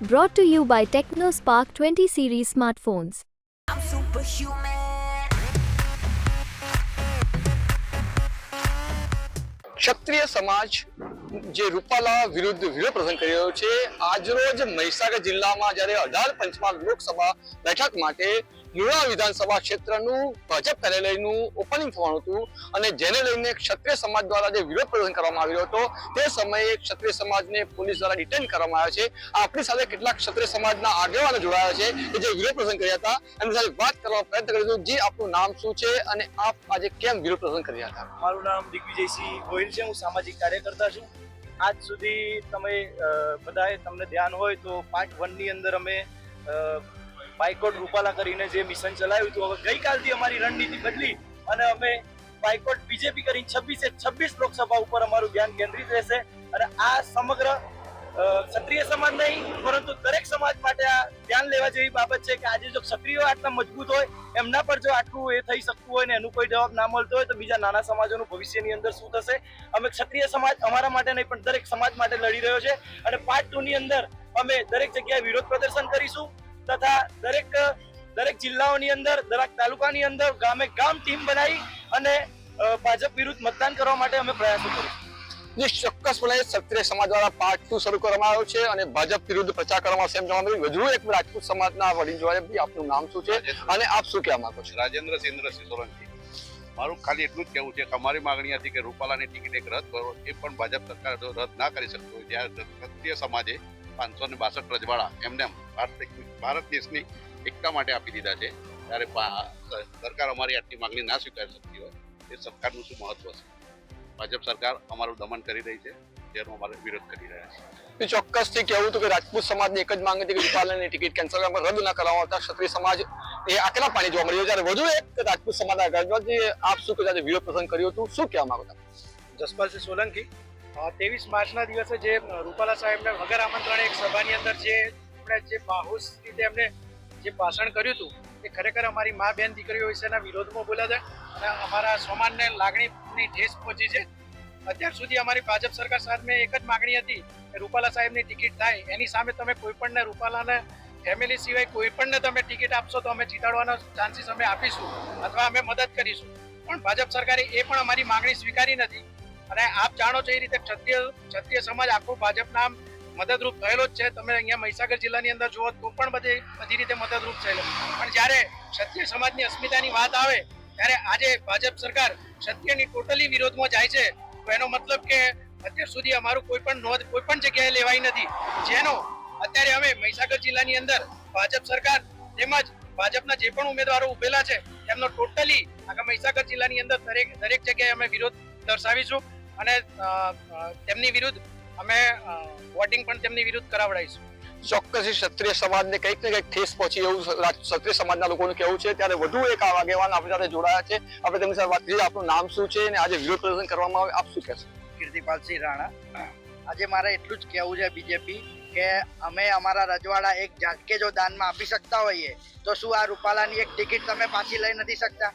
Brought to you by TechnoSpark 20 series smartphones. I'm superhuman. ક્ષત્રિય સમાજ જે રૂપાલા વિરુદ્ધ વિરોધ પ્રદર્શન કરી રહ્યો છે, આજરોજ મહીસાગર જિલ્લામાં જ્યારે અઢાર પંચમાં લોકસભા બેઠક માટે લુણા વિધાનસભા ક્ષેત્રનું ભાજપ કાર્યાલયનું ઓપનિંગ થવાનું હતું અને જેને લઈને ક્ષત્રિય સમાજ દ્વારા જે વિરોધ પ્રદર્શન કરવામાં આવ્યો હતો, તે સમયે ક્ષત્રિય સમાજને પોલીસ દ્વારા ડિટેન કરવામાં આવ્યા છે. આપણી સાથે કેટલાક ક્ષત્રિય સમાજના આગેવાનો જોડાયા છે કે જે વિરોધ પ્રદર્શન કર્યા હતા. એમની સાથે વાત કરવા પ્રયત્ન કરીશું જે આપનું નામ શું છે અને આપ આજે કેમ વિરોધ પ્રદર્શન કર્યા હતા? મારું નામ દિગ્વિજયસિંહ ગોહિલ છે. હું સામાજિક કાર્યકર્તા છું. આજ સુધી તમે બધાએ તમને ધ્યાન હોય તો પાર્ટ વનની અંદર અમે બાયકોટ રૂપાલા કરીને જે મિશન ચલાવ્યું હતું, હવે ગઈકાલથી અમારી રણનીતિ બદલી અને અમે બાયકોટ બીજેપી કરીને છવ્વીસે છવ્વીસ લોકસભા ઉપર અમારું ધ્યાન કેન્દ્રિત રહેશે અને આ સમગ્ર ક્ષત્રિય સમાજ નહીં, પરંતુ દરેક સમાજ માટે આ ધ્યાન લેવા જેવી બાબત છે કે આજે જો ક્ષત્રિયો આટલા મજબૂત હોય, એમના પર જો આટલું એ થઈ શકતું હોય ને એનું કોઈ જવાબ ના મળતો હોય, તો બીજા નાના સમાજોનું ભવિષ્યની અંદર શું થશે? અમે ક્ષત્રિય સમાજ અમારા માટે નહીં, પણ દરેક સમાજ માટે લડી રહ્યો છે. અને પાર્ટ ટુ ની અંદર અમે દરેક જગ્યાએ વિરોધ પ્રદર્શન કરીશું તથા દરેક દરેક જિલ્લાઓની અંદર, દરેક તાલુકાની અંદર ગામે ગામ ટીમ બનાવી અને ભાજપ વિરુદ્ધ મતદાન કરવા માટે અમે પ્રયાસો કરીશું. જે ચોક્કસપણે ક્ષત્રિય સમાજ દ્વારા પાર્ટ ટુ શરૂ કરવામાં આવ્યો છે અને ભાજપ વિરુદ્ધ પ્રચાર કરવામાં આવશે એમ વધુ એક રાજપૂત સમાજના વડીલ આપનું નામ શું છે અને આપ શું કહેવા માંગો છો? રાજેન્દ્ર સેન્દ્રસિંહ સોલંકી. મારું ખાલી એટલું જ કહેવું છે કે અમારી માંગણી હતી કે રૂપાલાની ટિકિટ એક રદ કરો એ પણ ભાજપ સરકાર રદ ના કરી શકતું હોય ત્યારે ક્ષત્રિય સમાજે પાંચસો ને બાસઠ રજવાડા એમને ભારત ભારત દેશની એકતા માટે આપી દીધા છે. ત્યારે સરકાર અમારી આટલી માંગણી ના સ્વીકારી શકતી હોય. એ સરકારનું શું મહત્વ છે? ભાજપ સરકાર અમારું દમન કરી રહી છે જેનો અમારે વિરોધ કરી રહ્યા છે. એ ચોક્કસથી કહેવું હતું કે રાજપૂત સમાજની એક જ માંગ હતી કે રૂપાલાની ટિકિટ કેન્સલ કરવામાં રદ ના કરવામાં આવતા ક્ષત્રિય સમાજ એ આકરા પાણી જોવા મળ્યું. જ્યારે વધુ એક રાજપૂત સમાજના ગણપતિ આપ શું કહેતા વિરોધ પ્રસંગ કર્યું હતું? શું કહેવા માંગો જસપાલસિંહ સોલંકી ત્રેવીસ માર્ચના દિવસે જે રૂપાલા સાહેબને વગર આમંત્રણે એક સભાની અંદર જે આપણે જે બાહુસ રીતે એમને જે ભાષણ કર્યું હતું એ ખરેખર અમારી મા બેન દીકરીઓ વિશેના વિરોધમાં બોલ્યા છે અને અમારા સમાજને લાગણીની ઠેસ પહોંચી છે. અત્યાર સુધી અમારી ભાજપ સરકાર સામે એક જ માગણી હતી કે રૂપાલા સાહેબની ટિકિટ થાય. એની સામે તમે કોઈ પણને રૂપાલાને ફેમિલી સિવાય કોઈ પણને તમે ટિકિટ આપશો તો અમે જીતાડવાનો ચાન્સીસ અમે આપીશું અથવા અમે મદદ કરીશું. પણ ભાજપ સરકારે એ પણ અમારી માગણી સ્વીકારી નથી. અને આપ જાણો છો એ રીતે ક્ષત્રિય ક્ષત્રિય સમાજ આખું ભાજપના નામ મદદરૂપ થયેલો જ છે. તમે અહીંયા મહીસાગર જિલ્લાની અંદર જુઓ તો પણ બધી બધી રીતે મદદરૂપ થયેલો પણ જ્યારે ક્ષત્રિય સમાજની અસ્મિતાની વાત આવે ત્યારે આજે ભાજપ સરકાર સત્યની ટોટલી વિરોધમાં જાય છે. તો એનો મતલબ કે અત્યાર સુધી અમારું કોઈ પણ નોંધ, કોઈ પણ જગ્યાએ લેવાઈ નથી. જેનો અત્યારે અમે મહીસાગર જિલ્લાની અંદર ભાજપ સરકાર તેમજ ભાજપના જે પણ ઉમેદવારો ઉભેલા છે, તેમનો ટોટલી આખા મહીસાગર જિલ્લાની અંદર દરેક દરેક જગ્યાએ અમે વિરોધ દર્શાવીશું અને તેમની વિરુદ્ધ અમે વોટિંગ પણ તેમની વિરુદ્ધ કરાવડાવીશું. ચોક્કસ ક્ષત્રિય સમાજને કંઈક ને કંઈક ઠેસ પહોંચી એવું ક્ષત્રિય સમાજના લોકોનું કહેવું છે. ત્યારે વધુ એક આગેવાન આપણી સાથે જોડાયા છે. આપણે તેમની સાથે વાત કરીએ. આપનું નામ શું છે અને આજે વિરોધ પ્રદર્શન કરવામાં આવે. આપ શું કહેશો? કીર્તિપાલસિંહ રાણા. આજે મારે એટલું જ કહેવું છે બીજેપી કે અમે અમારા રજવાડા એક ઝાટકે જો દાનમાં આપી શકતા હોઈએ, તો શું આ રૂપાલાની એક ટિકિટ તમે પાછી લઈ નથી શકતા?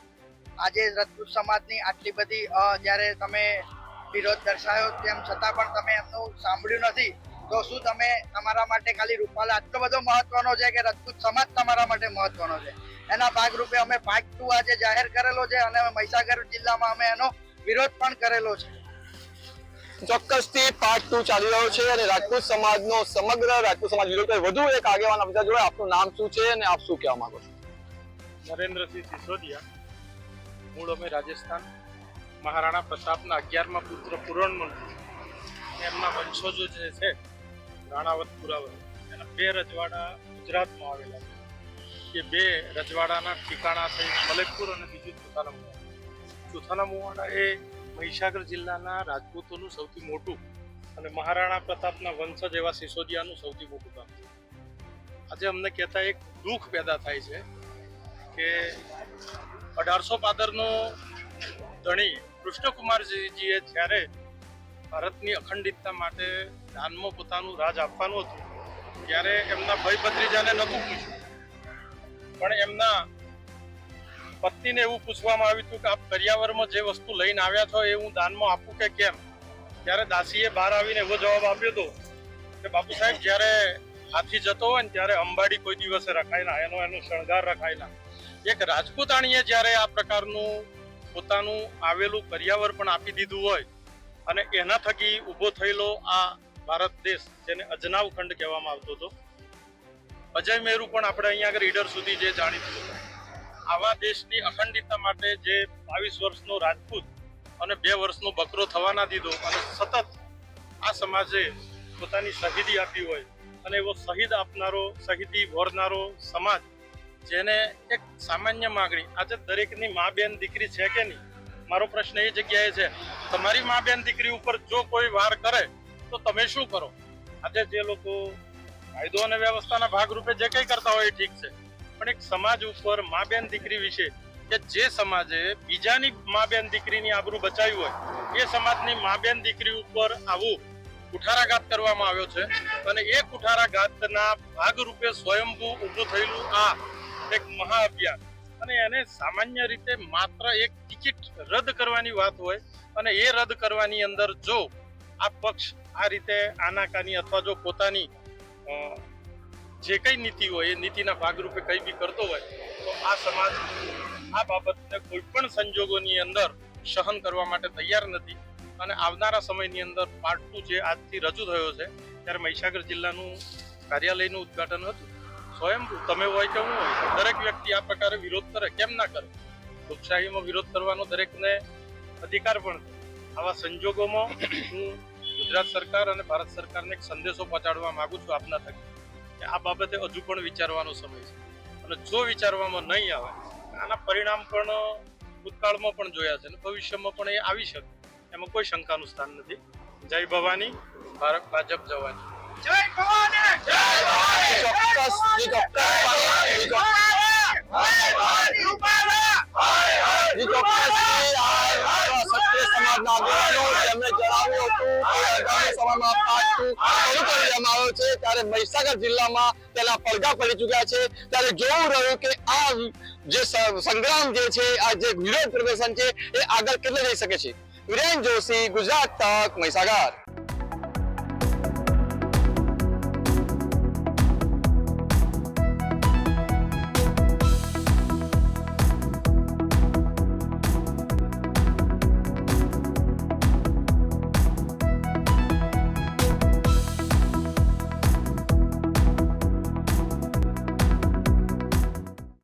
આજે રજપૂત સમાજની આટલી બધી જ્યારે તમે વિરોધ દર્શાવ્યો તેમ છતાં પણ તમે એમનું સાંભળ્યું નથી તો શું તમે તમારા માટે ખાલી રૂપાલા? આટલો બધો મહત્વનો છે કે રાજપૂત સમાજ તમારા માટે મહત્વનો છે? એના ભાગરૂપે અમે પાર્ટ ટુ આજે જાહેર કરેલો છે અને મહીસાગર જિલ્લામાં અમે એનો વિરોધ પણ કરેલો છે. ચોક્કસથી પાર્ટ ટુ ચાલી રહ્યો છે અને રાજપૂત સમાજનો સમગ્ર રાજપૂત સમાજ વિરોધ કરે વધુ એક આગેવાન આપણી જોડે આપનું નામ શું છે અને આપ શું કહેવા માંગો છો? નરેન્દ્રસિંહ સિસોદિયા. મૂળ અમે રાજસ્થાન. મહારાણા પ્રતાપના અગિયારમાં પુત્ર પૂરણમંત્રી એમના વંશજો જે છે રાણાવત પુરાવત એના બે રજવાડા ગુજરાતમાં આવેલા છે. એ બે રજવાડાના ઠિકાણા છે મલેકપુર અને બીજું ચોથાના મુવાડા ચોથાના મુવાડા એ મહીસાગર જિલ્લાના રાજપૂતોનું સૌથી મોટું અને મહારાણા પ્રતાપના વંશજ એવા સિસોદિયાનું સૌથી મોટું ગામ છે. આજે અમને કહેતા એક દુઃખ પેદા થાય છે કે અઢારસો પાદરનો ધણી કૃષ્ણકુમારજીએ જ્યારે ભારતની અખંડિતતા માટે દાનમાં પોતાનું રાજ આપવાનું હતું, ત્યારે એમના ભાઈ ભત્રીજાને નહોતું પૂછ્યું. પણ એમના પત્નીને એવું પૂછવામાં આવ્યું હતું કે આપ કરિયાવરમાં જે વસ્તુ લઈને આવ્યા છો એ હું દાનમાં આપું કે કેમ? ત્યારે દાસીએ બહાર આવીને એવો જવાબ આપ્યો હતો કે બાપુ સાહેબ, જ્યારે હાથી જતો હોય ને ત્યારે અંબાડી કોઈ દિવસે રખાયેલા એનો એનો શણગાર રખાયેલા એક રાજપૂતાણીએ જ્યારે આ પ્રકારનું પોતાનું આવેલું કરિયાવર પણ આપી દીધું હોય અને એના થકી ઊભો થયેલો આ ભારત દેશ, જેને અજનાવ ખંડ કહેવામાં આવતો હતો. અજય મેરુ પણ આપણે અહીંયા આગળ ઈડર સુધી જે જાણીતું હતું. આવા દેશની અખંડિતતા માટે જે બાવીસ વર્ષનો રાજપૂત અને બે વર્ષનો બકરો થવા ના દીધો અને સતત આ સમાજે પોતાની શહીદી આપી હોય અને એવો શહીદ આપનારો, શહીદી વોરનારો સમાજ જેને એક સામાન્ય માગણી, આજે દરેકની મા બેન દીકરી છે કે નહીં મારો પ્રશ્ન એ જગ્યાએ છે, તમારી મા બેન દીકરી ઉપર જો કોઈ વાર કરે, તો તમે શું કરો? આજે જે લોકો કાયદો અને વ્યવસ્થાના ભાગરૂપે જે કંઈ કરતા હોય એ ઠીક છે. પણ એક સમાજ ઉપર મા બેન દીકરી વિશે કે જે સમાજે બીજાની મા બેન દીકરીની આબરૂ બચાવી હોય, એ સમાજની મા બેન દીકરી ઉપર આવું કુઠારાઘાત કરવામાં આવ્યો છે અને એ કુઠારાઘાતના ભાગરૂપે સ્વયંભૂ ઊભું થયેલું આ એક મહાઅભિયાન અને એને સામાન્ય રીતે માત્ર એક ટિકિટ રદ કરવાની વાત હોય અને એ રદ કરવાની અંદર જો આ પક્ષ આ રીતે આનાકાની અથવા જો પોતાની જે કઈ નીતિ હોય, એ નીતિના ભાગરૂપે કઈ બી કરતો હોય, તો આ સમાજ આ બાબતને કોઈ પણ સંજોગોની અંદર સહન કરવા માટે તૈયાર નથી. અને આવનારા સમયની અંદર પાર્ટ ટુ જે આજથી રજૂ થયો છે, ત્યારે મહીસાગર જિલ્લાનું કાર્યાલયનું ઉદ્ઘાટન હતું. સ્વયં તમે હોય કે હું હોય, દરેક વ્યક્તિ આ પ્રકારે વિરોધ કરે કેમ ના કરે? લોકશાહીમાં વિરોધ કરવાનો દરેકને અધિકાર પણ છે. આવા સંજોગોમાં હું ગુજરાત સરકાર અને ભારત સરકારને એક સંદેશો પહોંચાડવા માંગુ છું આપના થકી કે આ બાબતે હજુ પણ વિચારવાનો સમય છે. અને જો વિચારવામાં નહીં આવે આના પરિણામ પણ ભૂતકાળમાં પણ જોયા છે અને ભવિષ્યમાં પણ એ આવી શકે. એમાં કોઈ શંકાનું સ્થાન નથી. જય ભવાની ભારત ભાજપ જવાની. જય ભવાની! ચોક્કસ ચોક્કસ મહીસાગર જિલ્લામાં તેના પડઘા પડી ચૂક્યા છે. ત્યારે જોવું રહ્યું કે આ જે સંગ્રામ જે છે, આ જે વિરોધ પ્રદર્શન છે, એ આગળ કેટલે જઈ શકે છે? વિરેન જોશી, ગુજરાત તક, મહીસાગર.